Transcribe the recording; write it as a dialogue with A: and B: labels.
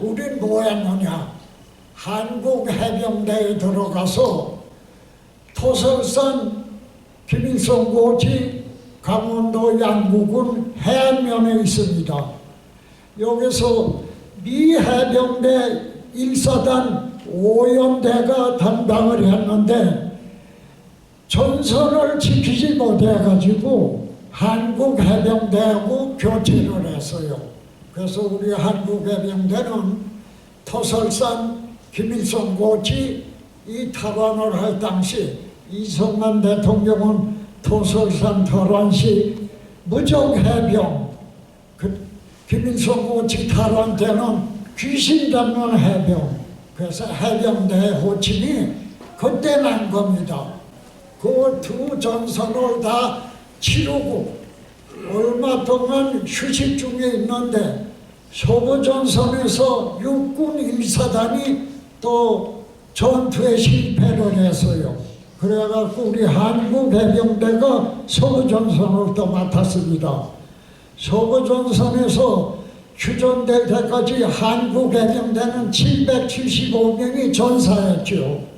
A: 우린 뭐 했느냐? 한국 해병대에 들어가서 토설산 김일성 고지 강원도 양구군 해안면에 있습니다. 여기서 미 해병대 1사단 5연대가 담당을 했는데 전선을 지키지 못해가지고 한국 해병대하고 교체를 했어요. 그래서 우리 한국 해병대는 토설산 김일성 고치 이 탈환을 할 당시 이승만 대통령은 토설산 탈환 시 무적 해병 그 김일성 고치 탈환 때는 귀신 잡는 해병 그래서 해병대 호칭이 그때 난 겁니다. 그 두 전선을 다 치르고 얼마 동안 휴식 중에 있는데 소부전선에서 육군 1사단이 또 전투에 실패를 했어요. 그래갖고 우리 한국 해병대가 소부전선을 또 맡았습니다. 소부전선에서 휴전될 때까지 한국 해병대는 775명이 전사했죠.